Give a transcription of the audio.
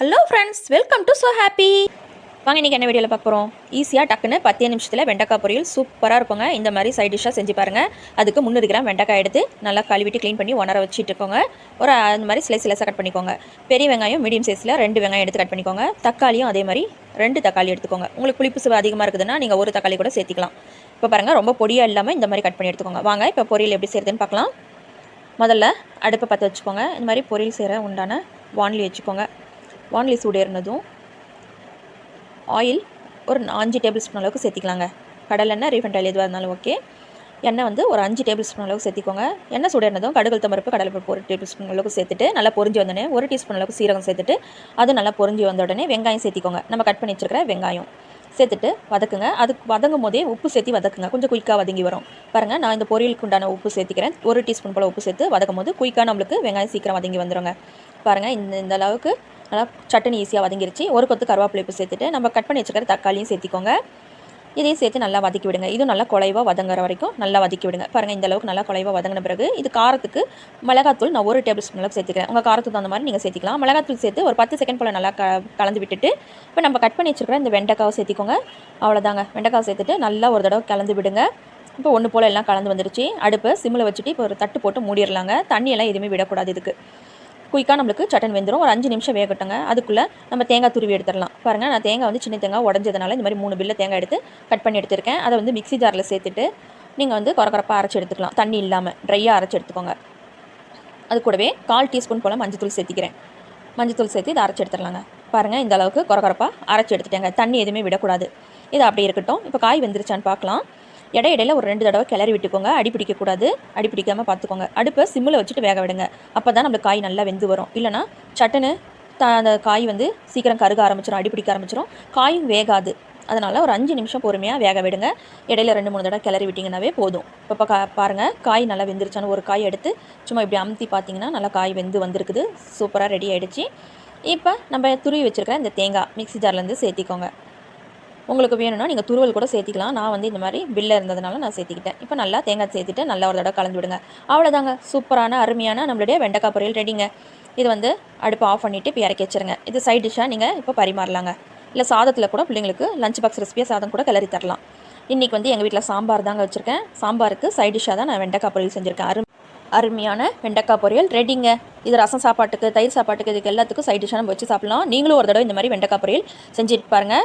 Hello friends welcome to so happy வாங்க இன்றைக்கி என்ன வீடியோவில் பார்க்க போகிறோம் ஈஸியாக டக்குன்னு பத்தே நிமிஷத்தில் வெண்டைக்காய் பொரியல் சூப்பராக இருக்குங்க. இந்த மாதிரி சைட் டிஷ்ஷாக செஞ்சு பாருங்கள் அதுக்கு முந்நூறு கிராம் வெண்டைக்காய் எடுத்து நல்லா கழுவிட்டு க்ளீன் பண்ணி ஒன்னரை வச்சுட்டு இருக்கோங்க. ஒரு அந்த மாதிரி ஸ்லைஸ் ஸ்லைஸாக கட் பண்ணிக்கோங்க. பெரிய வெங்காயம் மீடியம் சைஸில் ரெண்டு வெங்காயம் எடுத்து கட் பண்ணிக்கோங்க. தக்காளியும் அதே மாதிரி ரெண்டு தக்காளி எடுத்துக்கோங்க. உங்களுக்கு புளிப்பு சுவை அதிகமாக இருக்குதுன்னா நீங்கள் ஒரு தக்காளி கூட சேர்த்திக்கலாம். இப்போ பாருங்கள் ரொம்ப பொடியாக இல்லாமல் இந்த மாதிரி கட் பண்ணி எடுத்துக்கோங்க. வாங்க இப்போ பொரியல் எப்படி செய்கிறதுன்னு பார்க்கலாம். முதல்ல அடுப்பை பற்ற வச்சுக்கோங்க. இந்த மாதிரி பொரியல் செய்கிற உண்டான வான்லி வச்சுக்கோங்க. வானலி சூடேறினதும் ஆயில் ஒரு அஞ்சு டேபிள் ஸ்பூன் அளவுக்கு சேர்த்திக்கலாங்க. கடலெண்ணெய் ரீஃபண்ட் ஆயில் எதுவாக இருந்தாலும் ஓகே. எண்ணெய் வந்து ஒரு அஞ்சு டேபிள் ஸ்பூன் அளவுக்கு சேர்த்திக்கோங்க. எண்ணெய் சூடேறினதும் கடுகு தம்பருப்பு கடலைப்பருப்பு ஒரு டேபிள் ஸ்பூன் அளவுக்கு சேர்த்துட்டு நல்லா பொரிஞ்சு வந்தோடனே ஒரு டீஸ்பூன் அளவுக்கு சீரகம் சேர்த்துட்டு அது நல்லா பொரிஞ்சு வந்த உடனே வெங்காயம் சேர்த்திக்கோங்க. நம்ம கட் பண்ணி வச்சிருக்கிற வெங்காயம் சேர்த்துட்டு வதக்குங்க. அதுக்கு வதங்கும் போதே உப்பு சேர்த்து வதக்குங்க. கொஞ்சம் குயிக்காக வதங்கி வரும். பாருங்கள் நான் இந்த பொரியலுக்கு உண்டான உப்பு சேர்த்திக்கிறேன். ஒரு டீஸ்பூன் போல் உப்பு சேர்த்து வதக்கும் போது குயிக்காக நம்மளுக்கு வெங்காயம் சீக்கிரம் வதங்கி வந்துடுங்க பாருங்கள் இந்த இந்த அளவுக்கு நல்லா சட்டனி ஈஸியாக வதங்கிருச்சு. ஒரு கொத்து கருவேப்பிலை உப்பு சேர்த்துட்டு நம்ம கட் பண்ணி வச்சுக்கிற தக்காளியும் சேர்த்திக்கோங்க. இதையும் சேர்த்து நல்லா வதக்கி விடுங்க. இதுவும் நல்லா குலைவாக வதங்குற வரைக்கும் நல்லா வதக்கி விடுங்க. பாருங்கள் இந்த அளவுக்கு நல்லா குலைவாக வதங்கின பிறகு இது காரத்துக்கு மிளகாத்தூள் நான் ஒரு டேபிள் ஸ்பூன் அளவுக்கு சேர்த்துக்கிறேன். உங்கள் காரத்துக்கு தகுந்த மாதிரி நீங்கள் சேர்த்திக்கலாம். மிளகாத்தூள் சேர்த்து ஒரு பத்து செகண்ட் போல் நல்லா க கலந்து விட்டுட்டு இப்போ நம்ம கட் பண்ணி வச்சுருக்கிற இந்த வெண்டைக்காவை சேர்த்திக்கோங்க. அவ்வளோதாங்க வெண்டைக்காவை சேர்த்துட்டு நல்லா ஒரு தடவை கலந்து விடுங்க. இப்போ ஒன்று போல் எல்லாம் கலந்து வந்துருச்சு. அடுப்பு சிம்மில் வச்சுட்டு இப்போ ஒரு தட்டு போட்டு மூடிடலாங்க. தண்ணியெல்லாம் எதுவுமே விடக்கூடாது இதுக்கு. குயிக்காக நம்மளுக்கு சட்டன் வெந்துடும் ஒரு அஞ்சு நிமிஷம் வேகட்டுங்க. அதுக்குள்ளே நம்ம தேங்காய் துருவி எடுத்துடலாம். பாருங்கள் நான் தேங்காய் வந்து சின்ன தேங்காய் உடஞ்சதுனால இந்த மாதிரி மூணு பில்ல தேங்காய் எடுத்து கட் பண்ணி எடுத்திருக்கேன். அதை வந்து மிக்சி ஜாரில் சேர்த்துட்டு நீங்கள் வந்து குறக்குறப்பாக அரைச்சி எடுத்துக்கலாம். தண்ணி இல்லாமல் ட்ரையாக அரைச்சி எடுத்துக்கோங்க. அது கூடவே கால் டீஸ்பூன் போல் மஞ்சத்தூள் சேர்த்திக்கிறேன். மஞ்சத்தூள் சேர்த்து இதை அரைச்சி எடுத்துடலாங்க. பாருங்கள் இந்த அளவுக்கு குறக்குறப்பாக அரைச்சி எடுத்துட்டேங்க. தண்ணி எதுவுமே விடக்கூடாது. இது அப்படி இருக்கட்டும். இப்போ காய் வெந்துருச்சான்னு பார்க்கலாம். இடையிடையில ஒரு ரெண்டு தடவை கிளறி விட்டுக்கோங்க. அடி பிடிக்கக்கூடாது. அடி பிடிக்காமல் பார்த்துக்கோங்க. அடுப்பை சிம்மில் வச்சுட்டு வேக விடுங்க. அப்போ தான் நம்மளுக்கு காய் நல்லா வெந்து வரும். இல்லைனா சட்டுன்னு த அந்த காய் வந்து சீக்கிரம் கருக ஆரம்பிச்சிடும் அடி பிடிக்க ஆரம்பிச்சிடும் காயும் வேகாது. அதனால் ஒரு அஞ்சு நிமிஷம் பொறுமையாக வேக விடுங்க. இடையில ரெண்டு மூணு தடவை கிளறி விட்டிங்கனாவே போதும். இப்போ கா பாருங்கள் காய் நல்லா வெந்துருச்சான்னு ஒரு காய் எடுத்து சும்மா இப்படி அமுத்தி பார்த்தீங்கன்னா நல்லா காய் வெந்து வந்திருக்குது. சூப்பராக ரெடி ஆகிடுச்சு இப்போ நம்ம துருவி வச்சுருக்க இந்த தேங்காய் மிக்ஸி ஜார்லேருந்து சேர்த்திக்கோங்க. உங்களுக்கு வேணும்னா நீங்கள் துருவல் கூட சேர்த்திக்கலாம். நான் வந்து இந்த மாதிரி பில்ல இருந்ததுனால நான் சேர்த்திக்கிட்டேன். இப்போ நல்லா தேங்காய் சேர்த்துட்டு நல்லா ஒரு தடவை கலந்து விடுங்க. அவ்வளோதாங்க சூப்பரான அருமையான நம்மளுடைய வெண்டைக்காய் பொரியல் ரெடிங்க. இது வந்து அடுப்பு ஆஃப் பண்ணிவிட்டு இப்போ இறக்கி வச்சுருங்க. இது சைட் டிஷ்ஷாக நீங்கள் இப்போ பரிமாறலாங்க. இல்லை சாதத்தில் கூட பிள்ளைங்களுக்கு லஞ்ச் பாக்ஸ் ரெசிபியாக சாதம் கூட கிளறி தரலாம். இன்றைக்கி வந்து எங்கள் வீட்டில் சாம்பார் தாங்க வச்சுருக்கேன். சாம்பாருக்கு சைட் டிஷ்ஷாக தான் நான் வெண்டைக்காய் பொரியல் செஞ்சுருக்கேன். அரு அருமையான வெண்டைக்காய் பொரியல் ரெடிங்க. இது ரசம் சாப்பாட்டுக்கு தயிர் சாப்பாட்டுக்கு இதுக்கு எல்லாத்துக்கும் சைட் டிஷ்ஷாக நம்ம வச்சு சாப்பிடலாம். நீங்களும் ஒரு தடவை இந்த மாதிரி வெண்டைக்காய் பொரியல் செஞ்சுட்டு பாருங்கள்